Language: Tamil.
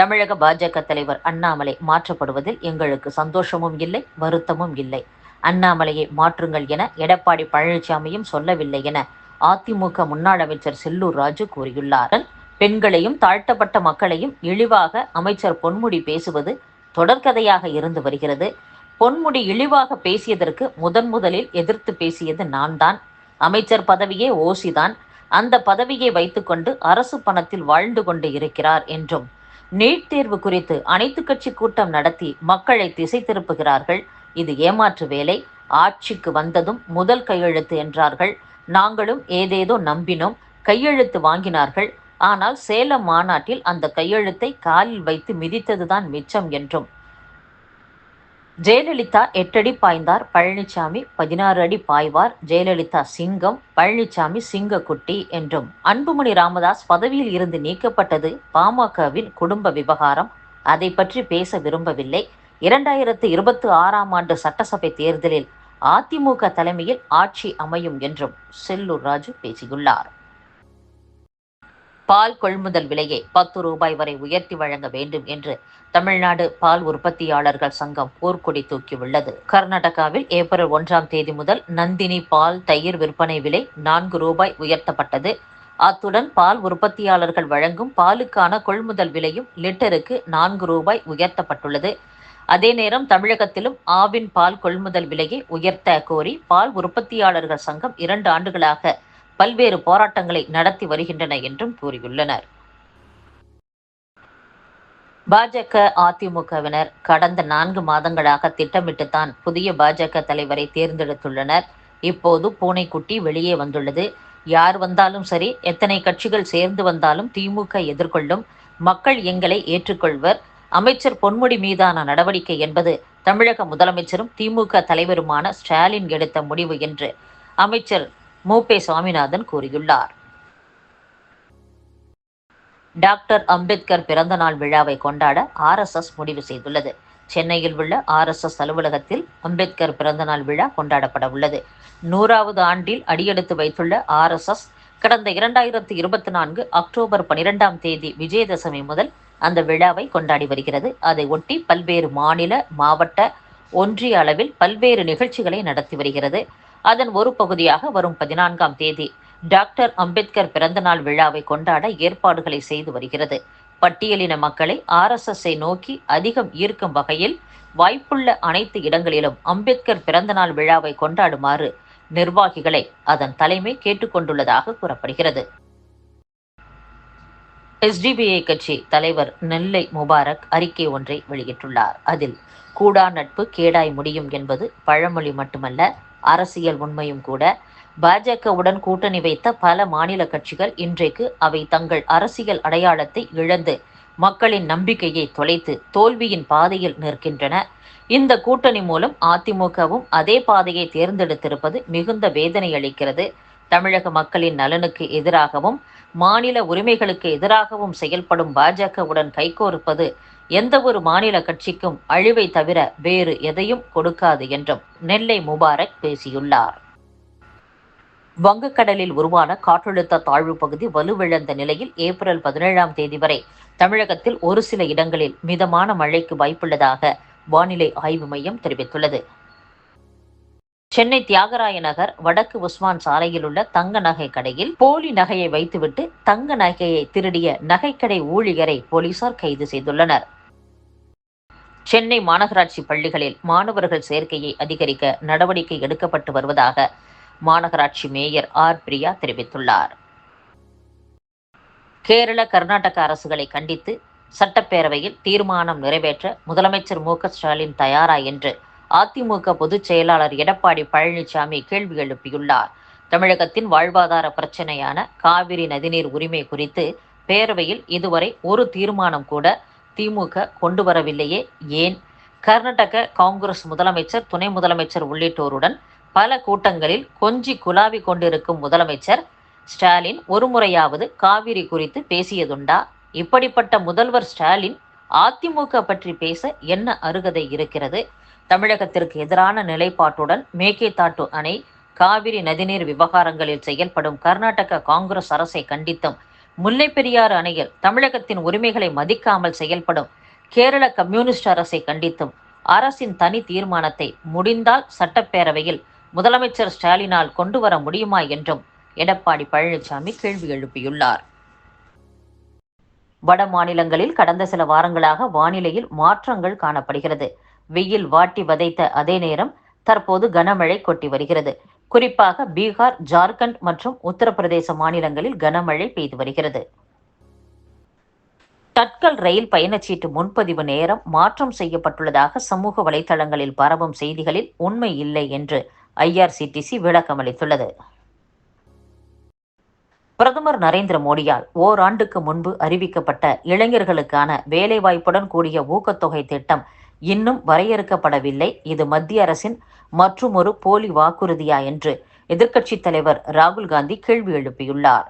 தமிழக பாஜக தலைவர் அண்ணாமலை மாற்றப்படுவதில் எங்களுக்கு சந்தோஷமும் இல்லை வருத்தமும் இல்லை. அண்ணாமலையை மாற்றுங்கள் என எடப்பாடி பழனிசாமியும் சொல்லவில்லை என அதிமுக முன்னாள் அமைச்சர் செல்லூர் ராஜு கூறியுள்ளார். பெண்களையும் தாழ்த்தப்பட்ட மக்களையும் இழிவாக அமைச்சர் பொன்முடி பேசுவது தொடர்கதையாக இருந்து வருகிறது. பொன்முடி இழிவாக பேசியதற்கு முதன் முதலில் எதிர்த்து பேசியது நான் தான் அமைச்சர் பதவியே ஓசிதான். அந்த பதவியை வைத்துக்கொண்டு அரசு பணத்தில் வாழ்ந்து கொண்டு இருக்கிறார் என்றும் நீட் தேர்வு குறித்து அனைத்து கட்சி கூட்டம் நடத்தி மக்களை திசை திருப்புகிறார்கள். இது ஏமாற்று வேலை. ஆட்சிக்கு வந்ததும் முதல் கையெழுத்து என்றார்கள். நாங்களும் ஏதேதோ நம்பினோம். கையெழுத்து வாங்கினார்கள். ஆனால் சேலம் மாநாட்டில் அந்த கையெழுத்தை காலில் வைத்து மிதித்ததுதான் மிச்சம் என்றும் ஜெயலலிதா எட்டடி பாய்ந்தார் பழனிசாமி பதினாறு அடி பாய்வார் ஜெயலலிதா சிங்கம் பழனிசாமி சிங்கக்குட்டி என்றும். அன்புமணி ராமதாஸ் பதவியில் இருந்து நீக்கப்பட்டது பாமகவின் குடும்ப விவகாரம். அதை பற்றி பேச விரும்பவில்லை. இரண்டாயிரத்து இருபத்தி ஆறாம் ஆண்டு சட்டசபை தேர்தலில் அதிமுக தலைமையில் ஆட்சி அமையும் என்றும் செல்லூர் ராஜு பேசியுள்ளார். பால் கொள்முதல் விலையை பத்து ரூபாய் வரை உயர்த்தி வழங்க வேண்டும் என்று தமிழ்நாடு பால் உற்பத்தியாளர்கள் சங்கம் போர்க்கொடி தூக்கியுள்ளது. கர்நாடகாவில் ஏப்ரல் ஒன்றாம் தேதி முதல் நந்தினி பால் தயிர் விற்பனை விலை நான்கு ரூபாய் உயர்த்தப்பட்டது. அத்துடன் பால் உற்பத்தியாளர்கள் வழங்கும் பாலுக்கான கொள்முதல் விலையும் லிட்டருக்கு நான்கு ரூபாய் உயர்த்தப்பட்டுள்ளது. அதே நேரம் தமிழகத்திலும் ஆவின் பால் கொள்முதல் விலையை உயர்த்த கோரி பால் உற்பத்தியாளர்கள் சங்கம் இரண்டு ஆண்டுகளாக பல்வேறு போராட்டங்களை நடத்தி வருகின்றன என்றும் கூறியுள்ளனர். பாஜக அதிமுகவினர் கடந்த நான்கு மாதங்களாக திட்டமிட்டுத்தான் புதிய பாஜக தலைவரை தேர்ந்தெடுத்துள்ளனர். இப்போது பூனைக்குட்டி வெளியே வந்துள்ளது. யார் வந்தாலும் சரி எத்தனை கட்சிகள் சேர்ந்து வந்தாலும் திமுக எதிர்கொள்ளும். மக்கள் எங்களை ஏற்றுக்கொள்வர். அமைச்சர் பொன்முடி மீதான நடவடிக்கை என்பது தமிழக முதலமைச்சரும் திமுக தலைவருமான ஸ்டாலின் எடுத்த முடிவு என்று அமைச்சர் மு சுவாமிநாதன் கூறியுள்ளார். டாக்டர் அம்பேத்கர் பிறந்தநாள் விழாவை கொண்டாட ஆர்எஸ்எஸ் முடிவு செய்துள்ளது. சென்னையில் உள்ள ஆர்எஸ்எஸ் அலுவலகத்தில் அம்பேத்கர் பிறந்தநாள் விழா கொண்டாடப்பட உள்ளது. நூறாவது ஆண்டில் அடியெடுத்து வைத்துள்ள ஆர்எஸ்எஸ் கடந்த இரண்டாயிரத்தி இருபத்தி நான்கு அக்டோபர் பனிரெண்டாம் தேதி விஜயதசமி முதல் அந்த விழாவை கொண்டாடி வருகிறது. அதை ஒட்டி பல்வேறு மாநில மாவட்ட ஒன்றிய அளவில் பல்வேறு நிகழ்ச்சிகளை நடத்தி வருகிறது. அதன் ஒரு பகுதியாக வரும் பதினான்காம் தேதி டாக்டர் அம்பேத்கர் பிறந்தநாள் விழாவை கொண்டாட ஏற்பாடுகளை செய்து வருகிறது. பட்டியலின மக்களை ஆர்எஸ்எஸ்ஐ நோக்கி அதிகம் ஈர்க்கும் வகையில் வாய்ப்புள்ள அனைத்து இடங்களிலும் அம்பேத்கர் பிறந்தநாள் விழாவை கொண்டாடுமாறு நிர்வாகிகளை அதன் தலைமை கேட்டுக்கொண்டுள்ளதாக கூறப்படுகிறது. எஸ்டிபிஐ கட்சி தலைவர் நெல்லை முபாரக் அறிக்கை ஒன்றை வெளியிட்டுள்ளார். அதில் கூடா நட்பு கேடாய் முடியும் என்பது பழமொழி மட்டுமல்ல அரசியல் உண்மையும் கூட. பாஜகவுடன் கூட்டணி வைத்த பல மாநில கட்சிகள் இன்றைக்கு அவை தங்கள் அரசியல் அடையாளத்தை இழந்து மக்களின் நம்பிக்கையை தொலைத்து தோல்வியின் பாதையில் நிற்கின்றன. இந்த கூட்டணி மூலம் அதிமுகவும் அதே பாதையை தேர்ந்தெடுத்திருப்பது மிகுந்த வேதனை அளிக்கிறது. தமிழக மக்களின் நலனுக்கு எதிராகவும் மாநில உரிமைகளுக்கு எதிராகவும் செயல்படும் பாஜகவுடன் கைகோர்ப்பது எந்த ஒரு மாநில கட்சிக்கும் அழிவை தவிர வேறு எதையும் கொடுக்காது என்றும் நெல்லை முபாரக் பேசியுள்ளார். வங்கக்கடலில் உருவான காற்றழுத்த தாழ்வு பகுதி வலுவிழந்த நிலையில் ஏப்ரல் பதினேழாம் தேதி வரை தமிழகத்தில் ஒரு சில இடங்களில் மிதமான மழைக்கு வாய்ப்புள்ளதாக வானிலை ஆய்வு மையம் தெரிவித்துள்ளது. சென்னை தியாகராய நகர் வடக்கு உஸ்மான் சாலையில் உள்ள தங்க நகை கடையில் போலி நகையை வைத்துவிட்டு தங்க நகையை திருடிய நகைக்கடை ஊழியரை போலீசார் கைது செய்துள்ளனர். சென்னை மாநகராட்சி பள்ளிகளில் மாணவர்கள் சேர்க்கையை அதிகரிக்க நடவடிக்கை எடுக்கப்பட்டு வருவதாக மாநகராட்சி மேயர் ஆர். பிரியா தெரிவித்துள்ளார். கேரள கர்நாடக அரசுகளை கண்டித்து சட்டப்பேரவையில் தீர்மானம் நிறைவேற்ற முதலமைச்சர் மு. ஸ்டாலின் தயாரா என்று அதிமுக பொதுச் செயலாளர் எடப்பாடி பழனிசாமி கேள்வி எழுப்பியுள்ளார். தமிழகத்தின் வாழ்வாதார பிரச்சனையான காவிரி நதிநீர் உரிமை குறித்து பேரவையில் இதுவரை ஒரு தீர்மானம் கூட திமுக கொண்டு வரவில்லையே. ஏன்? கர்நாடக காங்கிரஸ் முதலமைச்சர் துணை முதலமைச்சர் உள்ளிட்டோருடன் பல கூட்டங்களில் கொஞ்சி குலாவி கொண்டிருக்கும் முதலமைச்சர் ஸ்டாலின் ஒருமுறையாவது காவிரி குறித்து பேசியதுண்டா? இப்படிப்பட்ட முதல்வர் ஸ்டாலின் அதிமுக பற்றி பேச என்ன அருகதை இருக்கிறது? தமிழகத்திற்கு எதிரான நிலைப்பாட்டுடன் மேகேதாட்டு அணை காவிரி நதிநீர் விவகாரங்களில் செயல்படும் கர்நாடக காங்கிரஸ் அரசை கண்டித்தும் முல்லை பெரியாறு அணையில் தமிழகத்தின் உரிமைகளை மதிக்காமல் செயல்படும் கேரள கம்யூனிஸ்ட் அரசை கண்டித்தும் அரசின் தனி தீர்மானத்தை முடிந்தால் சட்டப்பேரவையில் முதலமைச்சர் ஸ்டாலினால் கொண்டு வர முடியுமா என்றும் எடப்பாடி பழனிசாமி கேள்வி எழுப்பியுள்ளார். வட மாநிலங்களில் கடந்த சில வாரங்களாக வானிலையில் மாற்றங்கள் காணப்படுகிறது. வெயில் வாட்டி வதைத்த அதே நேரம் தற்போது கனமழை கொட்டி வருகிறது. குறிப்பாக பீகார் ஜார்க்கண்ட் மற்றும் உத்தரப்பிரதேச மாநிலங்களில் கனமழை பெய்து வருகிறது. தட்கல் ரயில் பயணச்சீட்டு முன்பதிவு நேரம் மாற்றம் செய்யப்பட்டுள்ளதாக சமூக வலைதளங்களில் பரவும் செய்திகளில் உண்மை இல்லை என்று ஐஆர்சிடிசி விளக்கம் அளித்துள்ளது. பிரதமர் நரேந்திர மோடியால் ஓராண்டுக்கு முன்பு அறிவிக்கப்பட்ட இளைஞர்களுக்கான வேலைவாய்ப்புடன் கூடிய ஊக்கத்தொகை திட்டம் இன்னும் வரையறுக்கப்படவில்லை. இது மத்திய அரசின் மற்றுமொரு போலி வாக்குறுதியா என்று எதிர்க்கட்சித் தலைவர் ராகுல் காந்தி கேள்வி எழுப்பியுள்ளார்.